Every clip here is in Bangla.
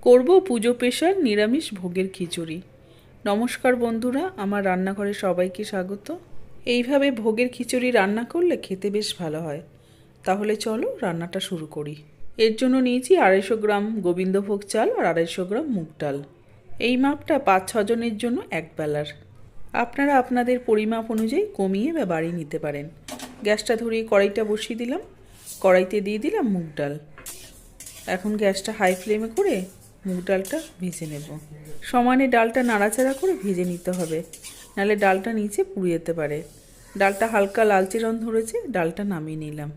করব পুজো পেশার নিরামিষ ভোগের খিচুড়ি। নমস্কার বন্ধুরা, আমার রান্নাঘরে সবাইকে স্বাগত। এইভাবে ভোগের খিচুড়ি রান্না করলে খেতে বেশ ভালো হয়। তাহলে চলো রান্নাটা শুরু করি। এর জন্য নিয়েছি আড়াইশো গ্রাম গোবিন্দভোগ চাল আর আড়াইশো গ্রাম মুগ ডাল। এই মাপটা পাঁচ ছজনের জন্য এক বেলার। আপনারা আপনাদের পরিমাপ অনুযায়ী কমিয়ে বা বাড়িয়ে নিতে পারেন। গ্যাসটা ধরিয়ে কড়াইটা বসিয়ে দিলাম। কড়াইতে দিয়ে দিলাম মুগ ডাল। এখন গ্যাসটা হাই ফ্লেমে করে মুগ ডালটা ভেজে নেব। সমানে ডালটা নাড়াচাড়া করে ভেজে নিতে হবে। নাহলে ডালটা নিচে পুড়ে যেতে পারে। ডালটা হালকা লালচে রং ধরেছে, ডালটা নামিয়ে নিলাম।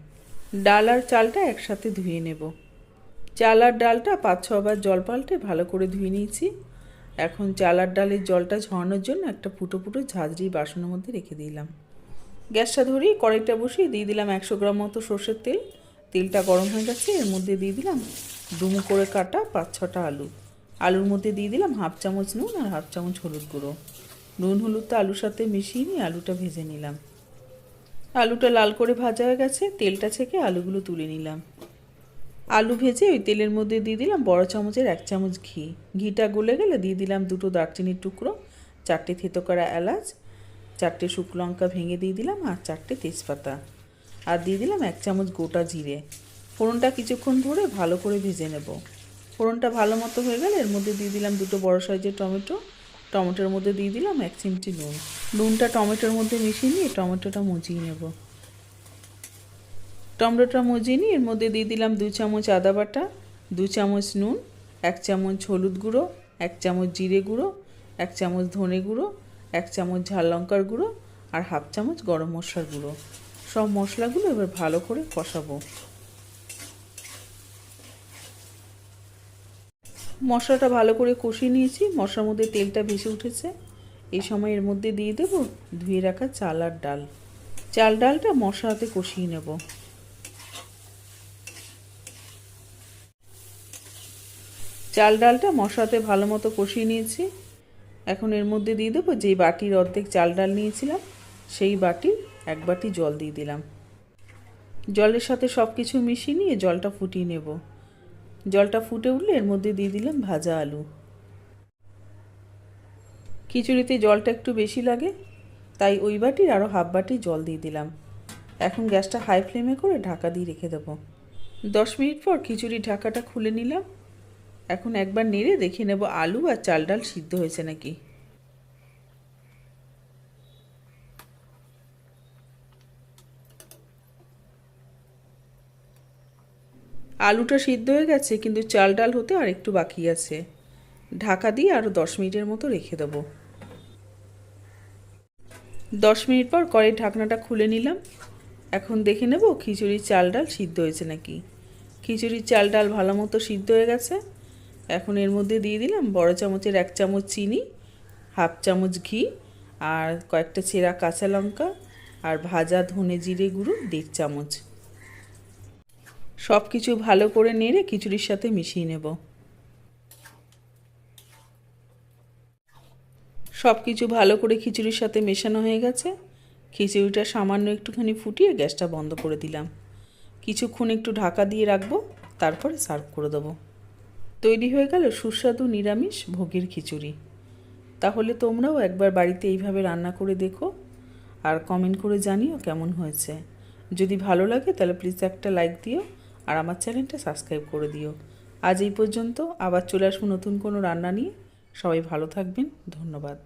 ডাল আর চালটা একসাথে ধুয়ে নেব। চাল আর ডালটা পাঁচ ছবার জল পাল্টে ভালো করে ধুয়ে নিয়েছি। এখন চাল আর ডালের জলটা ঝরানোর জন্য একটা ফুটো ফুটো ঝাঁঝরি বাসনের মধ্যে রেখে দিলাম। গ্যাসটা ধরিয়ে কড়াইটা বসিয়ে দিয়ে দিলাম একশো গ্রাম মতো সর্ষের তেল। তেলটা গরম হয়ে গেছে, এর মধ্যে দিয়ে দিলাম ডুমো করে কাটা পাঁচ ছটা আলু। আলুর মধ্যে দিয়ে দিলাম হাফ চামচ নুন আর হাফ চামচ হলুদ গুঁড়ো। নুন হলুদটা আলুর সাথে মিশিয়ে নিয়ে আলুটা ভেজে নিলাম। আলুটা লাল করে ভাজা হয়ে গেছে, তেলটা ছেঁকে আলুগুলো তুলে নিলাম। আলু ভেজে ওই তেলের মধ্যে দিয়ে দিলাম বড় চামচের এক চামচ ঘি। ঘিটা গলে গেলে দিয়ে দিলাম দুটো দারচিনির টুকরো, চারটে থেতো করা এলাচ, চারটে শুকনো লঙ্কা ভেঙে দিয়ে দিলাম আর চারটে তেজপাতা। আর দিয়ে দিলাম এক চামচ গোটা জিরে। ফোড়নটা কিছুক্ষণ ধরে ভালো করে ভেজে নেব। ফোড়নটা ভালো মতো হয়ে গেলে এর মধ্যে দিয়ে দিলাম দুটো বড় সাইজের টমেটো। টমেটোর মধ্যে দিয়ে দিলাম এক চিমটি নুন। নুনটা টমেটোর মধ্যে মিশিয়ে নিয়ে টমেটোটা মুজিয়ে নেব। টমেটোটা মুজিয়ে নিয়ে এর মধ্যে দিয়ে দিলাম দু চামচ আদা বাটা, দু চামচ নুন, এক চামচ হলুদ গুঁড়ো, এক চামচ জিরে গুঁড়ো, এক চামচ ধনে গুঁড়ো, এক চামচ ঝাল লঙ্কার গুঁড়ো আর হাফ চামচ গরম মশলার গুঁড়ো। সব মশলাগুলো এবার ভালো করে কষাবো। মশলাটা ভালো করে কষিয়ে নিয়েছি। মশলার মধ্যে তেলটা ভেসে উঠেছে। এই সময় এর মধ্যে দিয়ে দেবো ধুয়ে রাখা চাল আর ডাল। চাল ডালটা মশলাতে কষিয়ে নেব। চাল ডালটা মশলাতে ভালো মতো কষিয়ে নিয়েছি। এখন এর মধ্যে দিয়ে দেবো যেই বাটির অর্ধেক চাল ডাল নিয়েছিলাম, সেই বাটির এক বাটি জল দিয়ে দিলাম। জলের সাথে সব কিছু মিশিয়ে নিয়ে জলটা ফুটিয়ে নেব। জলটা ফুটে উঠলে এর মধ্যে দিয়ে দিলাম ভাজা আলু। খিচুড়িতে জলটা একটু বেশি লাগে, তাই ওই বাটির আরও হাফ বাটি জল দিয়ে দিলাম। এখন গ্যাসটা হাই ফ্লেমে করে ঢাকা দিয়ে রেখে দেবো। দশ মিনিট পর খিচুড়ি ঢাকাটা খুলে নিলাম। এখন একবার নেড়ে দেখে নেব আলু আর চাল ডাল সিদ্ধ হয়েছে নাকি। আলুটা সিদ্ধ হয়ে গেছে, কিন্তু চাল ডাল হতে আর একটু বাকি আছে। ঢাকা দিয়ে আরও দশ মিনিটের মতো রেখে দেবো। দশ মিনিট পর কড়াই ঢাকনাটা খুলে নিলাম। এখন দেখে নেব খিচুড়ির চাল ডাল সিদ্ধ হয়েছে নাকি। খিচুড়ির চাল ডাল ভালো মতো সিদ্ধ হয়ে গেছে। এখন এর মধ্যে দিয়ে দিলাম বড় চামচের এক চামচ চিনি, হাফ চামচ ঘি আর কয়েকটা ছেঁড়া কাঁচা লঙ্কা আর ভাজা ধনে জিরে গুঁড়ো দেড় চামচ। সব কিছু ভালো করে নেড়ে খিচুড়ির সাথে মিশিয়ে নেব। সব কিছু ভালো করে খিচুড়ির সাথে মেশানো হয়ে গেছে। খিচুড়িটা সামান্য একটুখানি ফুটিয়ে গ্যাসটা বন্ধ করে দিলাম। কিছুক্ষণ একটু ঢাকা দিয়ে রাখব, তারপরে সার্ভ করে দেবো। তৈরি হয়ে গেল সুস্বাদু নিরামিষ ভোগের খিচুড়ি। তাহলে তোমরাও একবার বাড়িতে এইভাবে রান্না করে দেখো আর কমেন্ট করে জানিও কেমন হয়েছে। যদি ভালো লাগে তাহলে প্লিজ একটা লাইক দিও। আর আমার চ্যানেলটা সাবস্ক্রাইব করে দিও। আজ এই পর্যন্ত আবার চলে আসব নতুন কোনো রান্না নিয়ে। সবাই ভালো থাকবেন। ধন্যবাদ।